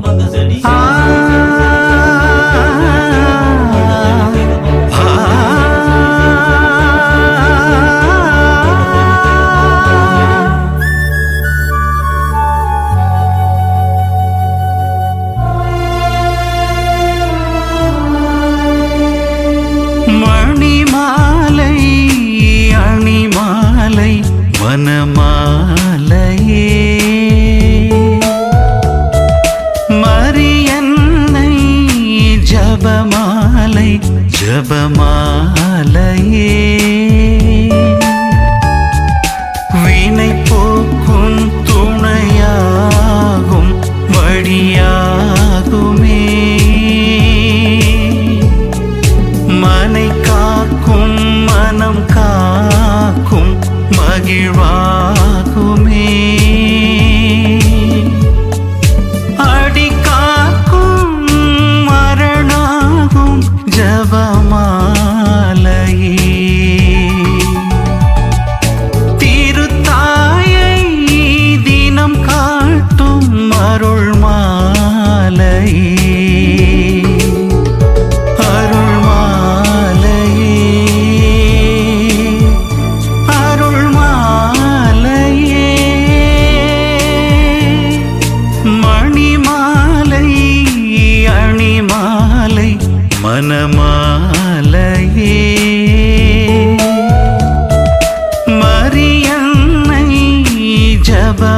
Mother.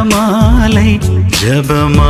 ஜபமாலை ஜபமாலையே.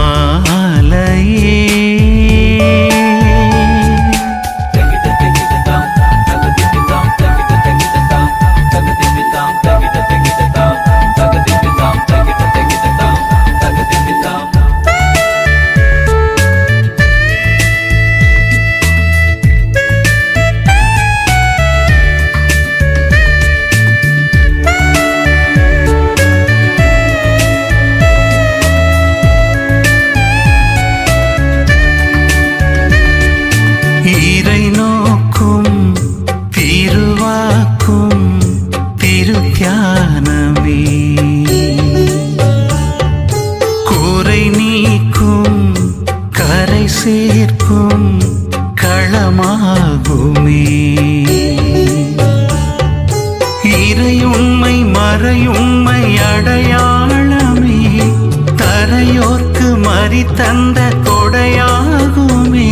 மறி கொடையாகுமே.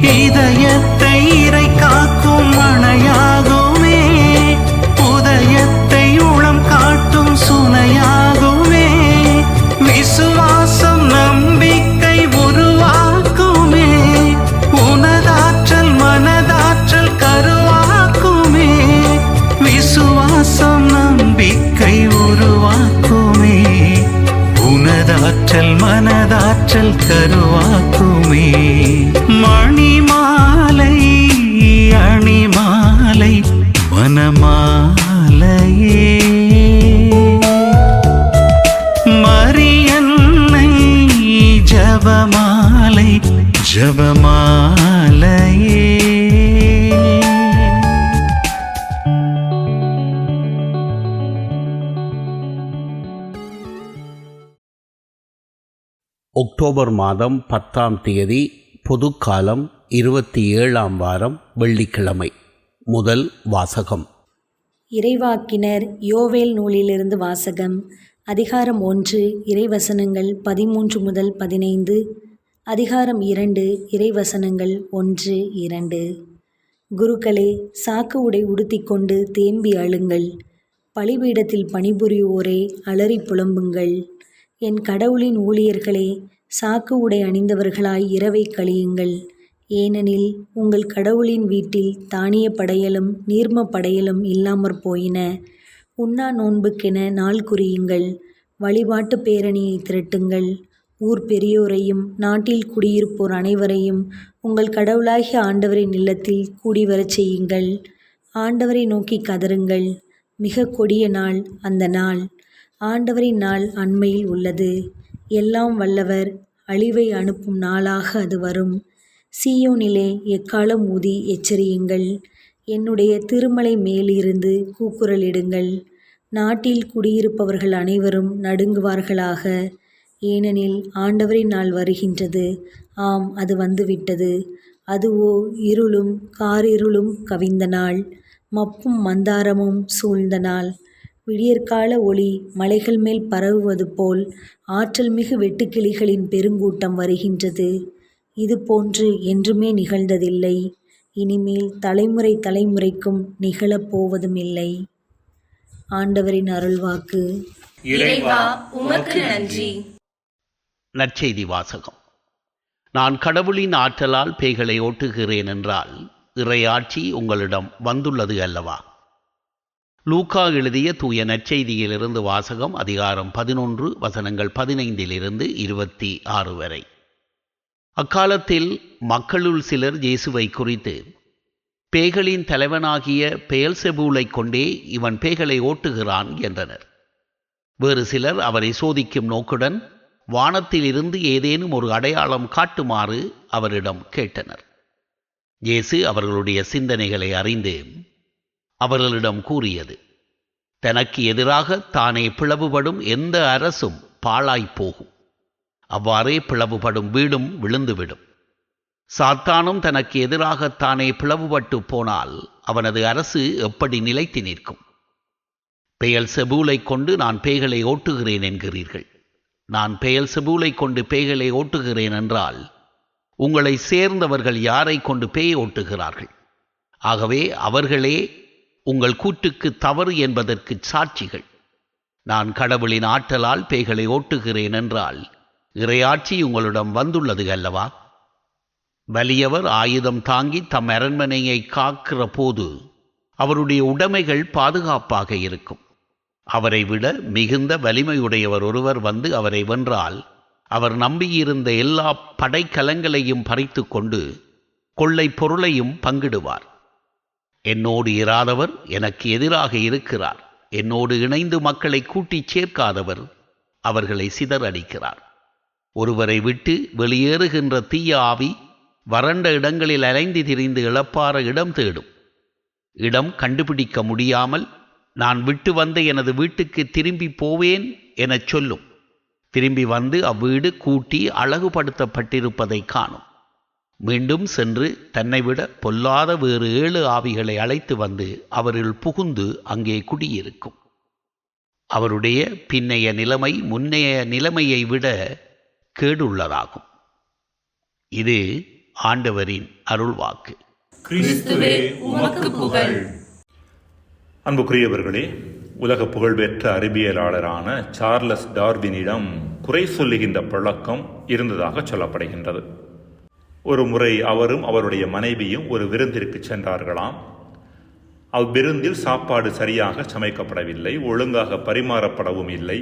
இதயத்தை இறை காக்கும் உனதாற்றல் மனதாற்றல் கருவாக்குமே. அக்டோபர் மாதம் பத்தாம் தேதி பொதுக்காலம் இருபத்தி ஏழாம் வாரம் வெள்ளிக்கிழமை. முதல் வாசகம். இறைவாக்கினர் யோவேல் நூலிலிருந்து வாசகம் அதிகாரம் ஒன்று இறைவசனங்கள் பதிமூன்று முதல் பதினைந்து. அதிகாரம் இரண்டு இறைவசனங்கள் ஒன்று இரண்டு. குருக்களே சாக்கு உடை உடுத்திக்கொண்டு தேம்பி அழுங்கள். பலிபீடத்தில் பணிபுரிவோரே அலறி புலம்புங்கள். என் கடவுளின் ஊழியர்களே சாக்கு உடை அணிந்தவர்களாய் இரவை கழியுங்கள். ஏனெனில் உங்கள் கடவுளின் வீட்டில் தானிய படையலும் நீர்ம படையலும் இல்லாமற் போயின. உண்ணா நோன்புக்கென நாள் குறியுங்கள். வழிபாட்டு பேரணியை திரட்டுங்கள். ஊர் பெரியோரையும் நாட்டில் குடியிருப்போர் அனைவரையும் உங்கள் கடவுளாகிய ஆண்டவரின் இல்லத்தில் கூடி வரச் செய்யுங்கள். ஆண்டவரை நோக்கி கதறுங்கள். மிக கொடிய நாள் அந்த நாள். ஆண்டவரின் நாள் அண்மையில் உள்ளது. எல்லாம் வல்லவர் அழிவை அனுப்பும் நாளாக அது வரும். சீயோனிலே எக்காலம் ஊதி எச்சரியுங்கள். என்னுடைய திருமலை மேலிருந்து கூக்குரலிடுங்கள் நாட்டில் குடியிருப்பவர்கள் அனைவரும் நடுங்குவார்களாக. ஏனெனில் ஆண்டவரின் நாள் வருகின்றது. ஆம் அது வந்துவிட்டது. அதுவோ இருளும் காரிருளும் கவிந்த நாள். மப்பும் மந்தாரமும் சூழ்ந்த நாள். விடியற்கால ஒளி மலைகள் மேல் பரவுவது போல் ஆற்றல் மிகு வெட்டுக்கிளிகளின் பெருங்கூட்டம் வருகின்றது. இது போன்று என்றுமே நிகழ்ந்ததில்லை. இனிமேல் தலைமுறை தலைமுறைக்கும் நிகழப் போவதுமில்லை. ஆண்டவரின் அருள்வாக்கு. இறைவா உமக்கு நன்றி. நற்செய்தி வாசகம். நான் கடவுளின் ஆற்றலால் பேய்களை ஓட்டுகிறேன் என்றால் இறையாட்சி உங்களிடம் வந்துள்ளது அல்லவா? லூக்கா எழுதிய தூய நற்செய்தியிலிருந்து வாசகம் அதிகாரம் பதினொன்று வசனங்கள் பதினைந்திலிருந்து இருபத்தி ஆறு வரை. அக்காலத்தில் மக்களுள் சிலர் இயேசுவை குறித்து பேய்களின் தலைவனாகிய பெயல்செபூலைக் கொண்டே இவன் பேய்களை ஓட்டுகிறான் என்றனர். வேறு சிலர் அவரை சோதிக்கும் நோக்குடன் வானத்திலிருந்து ஏதேனும் ஒரு அடையாளம் காட்டுமாறு அவரிடம் கேட்டனர். இயேசு அவர்களுடைய சிந்தனைகளை அறிந்து அவர்களிடம் கூறியது தனக்கு எதிராக தானே பிளவுபடும் எந்த அரசும் பாழாய்ப்போகும் அவ்வாறே பிளவுபடும் வீடும் விழுந்துவிடும். சாத்தானும் தனக்கு எதிராக தானே பிளவுபட்டு போனால் அவனது அரசு எப்படி நிலைத்து நிற்கும்? பெயல் செபூலை கொண்டு நான் பேய்களை ஓட்டுகிறேன் என்கிறீர்கள். நான் பெயல் செபூலை கொண்டு பேய்களை ஓட்டுகிறேன் என்றால் உங்களை சேர்ந்தவர்கள் யாரை கொண்டு பேய் ஓட்டுகிறார்கள்? ஆகவே அவர்களே உங்கள் கூற்றுக்கு தவறு என்பதற்கு சாட்சிகள். நான் கடவுளின் ஆற்றலால் பேய்களை ஓட்டுகிறேன் என்றால் இறையாட்சி உங்களிடம் வந்துள்ளது அல்லவா? வலியவர் ஆயுதம் தாங்கி தம் அரண்மனையை காக்கிற போது அவருடைய உடைமைகள் பாதுகாப்பாக இருக்கும். அவரை விட மிகுந்த வலிமையுடையவர் ஒருவர் வந்து அவரை வென்றால் அவர் நம்பியிருந்த எல்லா படைக்கலங்களையும் பறித்து கொண்டு கொள்ளை பொருளையும் பங்கிடுவார். என்னோடு இராதவர் எனக்கு எதிராக இருக்கிறார். என்னோடு இணைந்து மக்களை கூட்டிச் சேர்க்காதவர் அவர்களை சிதறடிக்கிறார் ஒருவரை விட்டு வெளியேறுகின்ற தீய ஆவி வறண்ட இடங்களில் அலைந்து திரிந்து இழப்பார இடம் தேடும். இடம் கண்டுபிடிக்க முடியாமல் நான் விட்டு வந்த எனது வீட்டுக்கு திரும்பி போவேன் எனச் சொல்லும். திரும்பி வந்து அவ்வீடு கூட்டி அழகுபடுத்தப்பட்டிருப்பதை காணும். மீண்டும் சென்று தன்னை விட பொல்லாத வேறு ஏழு ஆவிகளை அழைத்து வந்து அவரில் புகுந்து அங்கே குடியிருக்கும். அவருடைய பின்னைய நிலைமை முன்னைய நிலைமையை விட கேடுள்ளதாகும். இது ஆண்டவரின் அருள்வாக்கு. கிறிஸ்துவே உமக்கு புகழ். அன்புக்குரியவர்களே உலக புகழ்பெற்ற அறிவியலாளரான சார்லஸ் டார்வினிடம் குறை சொல்லுகின்ற பழக்கம் இருந்ததாக சொல்லப்படுகின்றது. ஒரு முறை அவரும் அவருடைய மனைவியும் ஒரு விருந்திற்கு சென்றார்களாம். அவ்விருந்தில் சாப்பாடு சரியாக சமைக்கப்படவில்லை ஒழுங்காக பரிமாறப்படவும் இல்லை.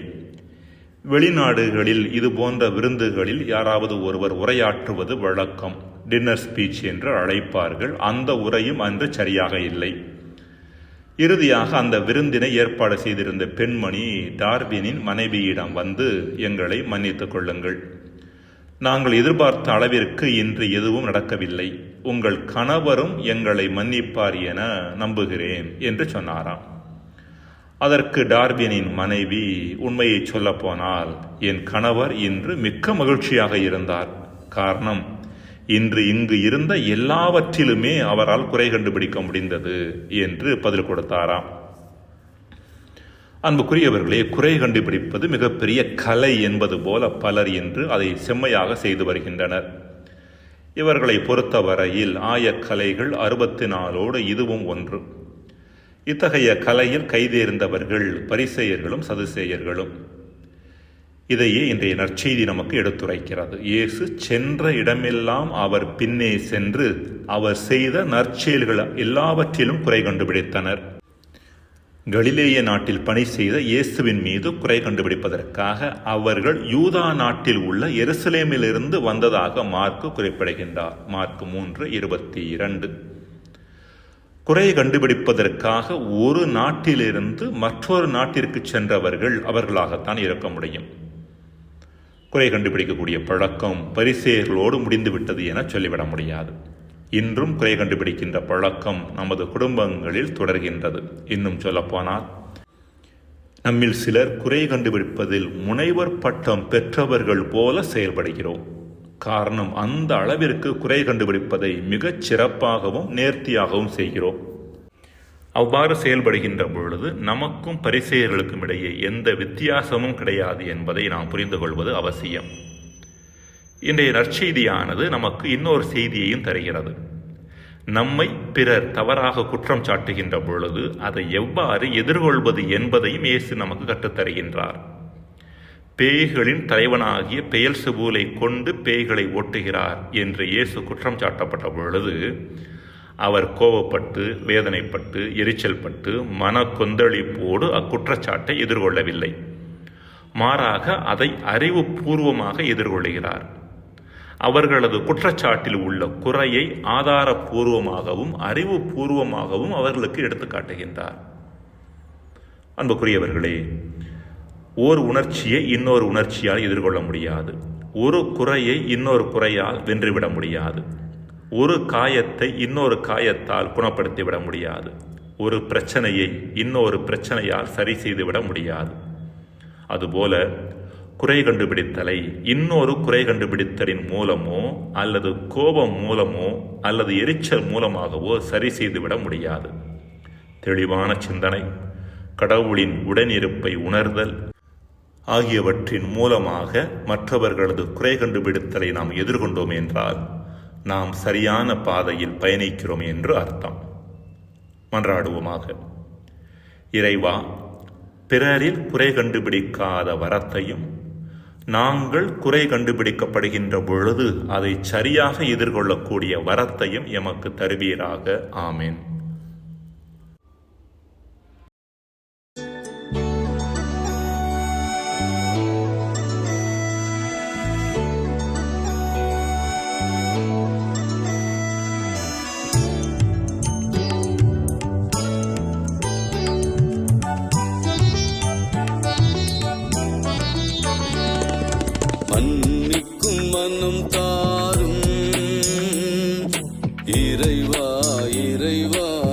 வெளிநாடுகளில் இது போன்ற விருந்துகளில் யாராவது ஒருவர் உரையாற்றுவது வழக்கம். டின்னர் ஸ்பீச் என்று அழைப்பார்கள் அந்த உரையும் அன்று சரியாக இல்லை. இறுதியாக அந்த விருந்தினை ஏற்பாடு செய்திருந்த பெண்மணி டார்வினின் மனைவியிடம் வந்து எங்களை மன்னித்துக் கொள்ளுங்கள். நாங்கள் எதிர்பார்த்த அளவிற்கு இன்று எதுவும் நடக்கவில்லை. உங்கள் கணவரும் எங்களை மன்னிப்பார் என நம்புகிறேன் என்று சொன்னாராம். அதற்கு டார்வினின் மனைவி உண்மையை சொல்லப்போனால் என் கணவர் இன்று மிக்க மகிழ்ச்சியாக இருந்தார். காரணம் இன்று இங்கு இருந்த எல்லாவற்றிலுமே அவரால் குறை கண்டுபிடிக்க முடிந்தது என்று பதில் கொடுத்தாராம். அன்புக்குரியவர்களே குறை கண்டுபிடிப்பது மிகப்பெரிய கலை என்பது போல பலர் என்று அதை செம்மையாக செய்து வருகின்றனர். இவர்களை பொறுத்தவரையில் ஆயக்கலைகள் அறுபத்தி நாலோடு இதுவும் ஒன்று. இத்தகைய கலையில் கைதேர்ந்தவர்கள் பரிசெயர்களும் சதுசேயர்களும். இதையே இன்றைய நற்செய்தி நமக்கு எடுத்துரைக்கிறது. இயேசு சென்ற இடமெல்லாம் அவர் பின்னே சென்று அவர் செய்த நற்செயல்கள் எல்லாவற்றிலும் குறை கண்டுபிடித்தனர். கலிலேய நாட்டில் பணி செய்த இயேசுவின் மீது குறை கண்டுபிடிப்பதற்காக அவர்கள் யூதா நாட்டில் உள்ள எருசலேமிலிருந்து வந்ததாக மார்க்கு குறிப்பிடுகின்றார். மார்க் மூன்று இருபத்தி இரண்டு. குறை கண்டுபிடிப்பதற்காக ஒரு நாட்டிலிருந்து மற்றொரு நாட்டிற்கு சென்றவர்கள் அவர்களாகத்தான் இருக்க முடியும். குறை கண்டுபிடிக்கக்கூடிய பழக்கம் பரிசேர்களோடு முடிந்துவிட்டது என சொல்லிவிட முடியாது. இன்றும் குறை கண்டுபிடிக்கின்ற பழக்கம் நமது குடும்பங்களில் தொடர்கின்றது. இன்னும் சொல்லப்போனால் நம்மில் சிலர் குறை கண்டுபிடிப்பதில் முனைவர் பட்டம் பெற்றவர்கள் போல செயல்படுகிறோம். காரணம் அந்த அளவிற்கு குறை கண்டுபிடிப்பதை மிகச் சிறப்பாகவும் நேர்த்தியாகவும் செய்கிறோம். அவ்வாறு செயல்படுகின்ற பொழுது நமக்கும் பரிசெயர்களுக்கும் இடையே எந்த வித்தியாசமும் கிடையாது என்பதை நாம் புரிந்து கொள்வது அவசியம். இன்றைய நற்செய்தியானது நமக்கு இன்னொரு செய்தியையும் தருகிறது. நம்மை பிறர் தவறாக குற்றம் சாட்டுகின்ற பொழுது அதை எவ்வாறு எதிர்கொள்வது என்பதையும் இயேசு நமக்கு கற்றுத்தருகின்றார். பேய்களின் தலைவனாகிய பெயல் செபூலை கொண்டு பேய்களை ஓட்டுகிறார் என்று இயேசு குற்றம் சாட்டப்பட்ட பொழுது அவர் கோபப்பட்டு வேதனைப்பட்டு எரிச்சல் பட்டு மன கொந்தளிப்போடு அக்குற்றச்சாட்டை எதிர்கொள்ளவில்லை. மாறாக அதை அறிவுபூர்வமாக எதிர்கொள்கிறார் அவர்களது குற்றச்சாட்டில் உள்ள குறையை ஆதாரபூர்வமாகவும் அறிவுபூர்வமாகவும் அவர்களுக்கு எடுத்து காட்டுகின்றார். அன்புக்குரியவர்களே ஓர் உணர்ச்சியை இன்னொரு உணர்ச்சியால் எதிர்கொள்ள முடியாது. ஒரு குறையை இன்னொரு குறையால் வென்றுவிட முடியாது. ஒரு காயத்தை இன்னொரு காயத்தால் குணப்படுத்திவிட முடியாது. ஒரு பிரச்சனையை இன்னொரு பிரச்சனையால் சரி செய்துவிட முடியாது. அதுபோல குறை கண்டுபிடித்தலை இன்னொரு குறை கண்டுபிடித்தலின் மூலமோ அல்லது கோபம் மூலமோ அல்லது எரிச்சல் மூலமாகவோ சரி செய்துவிட முடியாது. தெளிவான சிந்தனை கடவுளின் உடனிருப்பை உணர்தல் ஆகியவற்றின் மூலமாக மற்றவர்களது குறை கண்டுபிடித்தலை நாம் எதிர்கொண்டோம் என்றால் நாம் சரியான பாதையில் பயணிக்கிறோம் என்று அர்த்தம். மன்றாடுவோமாக. இறைவா பிறரில் குறை கண்டுபிடிக்காத வரத்தையும் நாங்கள் குறை கண்டுபிடிக்கப்படுகின்ற பொழுது அதை சரியாக எதிர்கொள்ளக்கூடிய வரத்தையும் எமக்கு தருவீராக. ஆமேன். இறைவா இறைவா.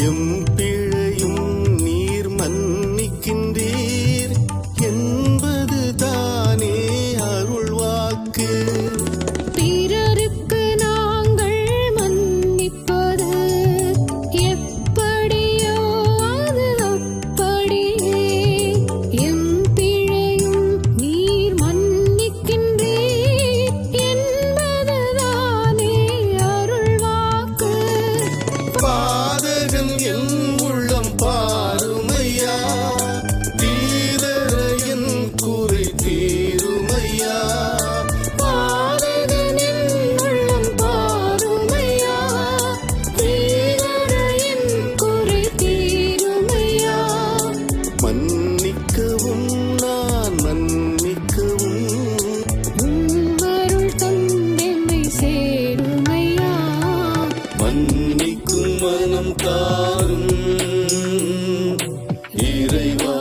எம் you.